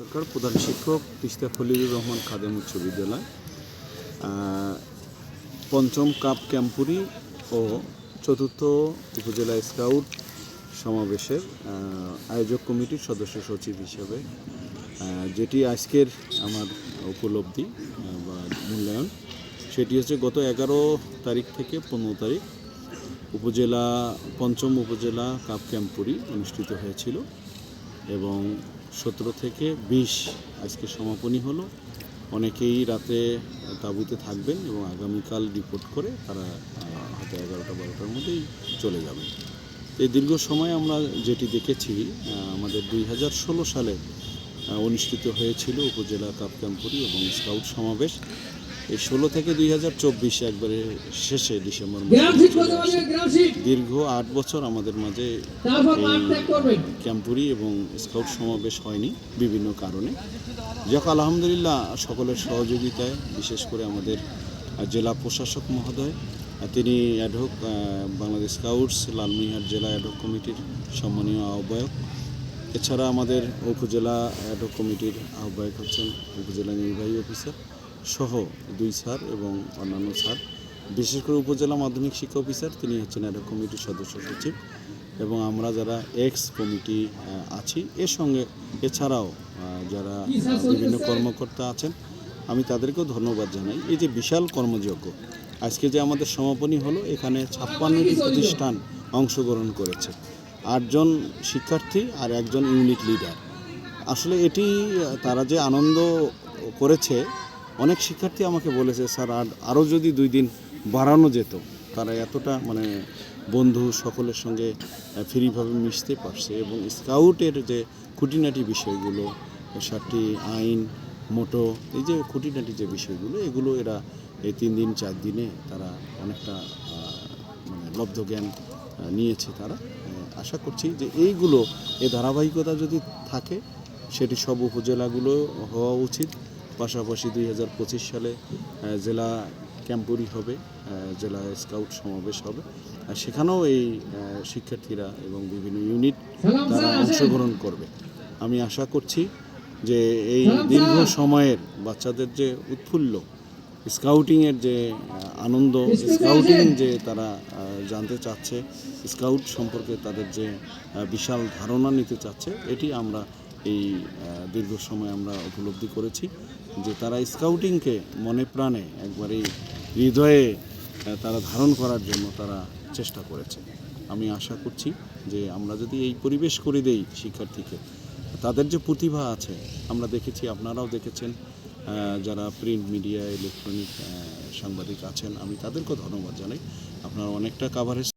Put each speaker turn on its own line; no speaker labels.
সরকার প্রধান শিক্ষক তিস্তা খলিলুর রহমান খাদেম উচ্চ বিদ্যালয়। পঞ্চম কাপ ক্যাম্পুরি ও চতুর্থ উপজেলা স্কাউট সমাবেশের আয়োজক কমিটির সদস্য সচিব হিসেবে যেটি আজকের আমার উপলব্ধি বা মূল্যায়ন। সেটি হচ্ছে গত এগারো তারিখ থেকে পনেরো তারিখ উপজেলা, পঞ্চম উপজেলা কাপ ক্যাম্পুরি অনুষ্ঠিত হয়েছিল এবং সতেরো থেকে বিশ আজকে সমাপনী হলো। অনেকেই রাতে তাঁবুতে থাকবেন এবং আগামীকাল রিপোর্ট করে তারা হয়তো এগারোটা, বারোটার মধ্যেই চলে যাবেন। এই দীর্ঘ সময় আমরা যেটি দেখেছি আমাদের দুই হাজার ষোলো সালে অনুষ্ঠিত হয়েছিল উপজেলা কাপ এবং স্কাউট সমাবেশ। এই ষোলো থেকে দুই হাজার চব্বিশে একবারে শেষে ডিসেম্বর দীর্ঘ আট বছর আমাদের মাঝে ক্যাম্পুরি এবং স্কাউট সমাবেশ হয়নি বিভিন্ন কারণে। যাক আলহামদুলিল্লাহ সকলের সহযোগিতায় বিশেষ করে আমাদের জেলা প্রশাসক মহোদয় তিনি অ্যাডহক বাংলাদেশ স্কাউটস লালমিহাট জেলা অ্যাডহক কমিটির সম্মানীয় আহ্বায়ক। এছাড়া আমাদের উপজেলা অ্যাডহক কমিটির আহ্বায়ক হচ্ছেন উপজেলা নির্বাহী অফিসার সহ দুই স্যার এবং অন্যান্য স্যার, বিশেষ করে উপজেলা মাধ্যমিক শিক্ষা অফিসার, তিনি হচ্ছেন অ্যাডহক কমিটির সদস্য সচিব এবং আমরা যারা এক্স কমিটি আছি, এর সঙ্গে এছাড়াও যারা বিভিন্ন কর্মকর্তা আছেন, আমি তাদেরকেও ধন্যবাদ জানাই। এই যে বিশাল কর্মযজ্ঞ, আজকে যে আমাদের সমাপনী হলো, এখানে ছাপ্পান্নটি প্রতিষ্ঠান অংশগ্রহণ করেছে। আটজন শিক্ষার্থী আর একজন ইউনিট লিডার। আসলে এটি তারা যে আনন্দ করেছে অনেক শিক্ষার্থী আমাকে বলেছে, স্যার, আর আরও যদি দুই দিন বাড়ানো যেত, তারা এতটা মানে বন্ধু সকলের সঙ্গে ফ্রিভাবে মিশতে পারছে এবং স্কাউটের যে খুঁটিনাটি বিষয়গুলো, সাতটি আইন, মোটো, এই যে খুঁটিনাটি যে বিষয়গুলো, এগুলো এরা এই তিন দিন, চার দিনে তারা অনেকটা মানে লব্ধ জ্ঞান নিয়েছে তারা। আশা করছি যে এইগুলো এই ধারাবাহিকতা যদি থাকে, সেটি সব উপজেলাগুলো হওয়া উচিত। পাশাপাশি দুই হাজার পঁচিশ সালে জেলা ক্যাম্পুরি হবে জেলা স্কাউট সমাবেশ হবে। আর সেখানেও এই শিক্ষার্থীরা এবং বিভিন্ন ইউনিট তারা অংশগ্রহণ করবে। আমি আশা করছি যে এই দীর্ঘ সময়ের বাচ্চাদের যে উৎফুল্ল স্কাউটিংয়ের যে আনন্দ স্কাউটিং যে তারা জানতে চাচ্ছে স্কাউট সম্পর্কে তাদের যে বিশাল ধারণা নিতে চাচ্ছে এটি আমরা এই দীর্ঘ সময় আমরা উপলব্ধি করেছি। যে তারা স্কাউটিংকে মনে প্রাণে একবারে হৃদয়ে তারা ধারণ করার জন্য তারা চেষ্টা করেছে। আমি আশা করছি যে আমরা যদি এই পরিবেশ করে দেই শিক্ষার্থীকে, তাদের যে প্রতিভা আছে, আমরা দেখেছি, আপনারাও দেখেছেন যারা প্রিন্ট মিডিয়া, ইলেকট্রনিক সাংবাদিক আছেন, আমি তাদেরকেও ধন্যবাদ জানাই। আপনারা অনেকটা কাভারেজ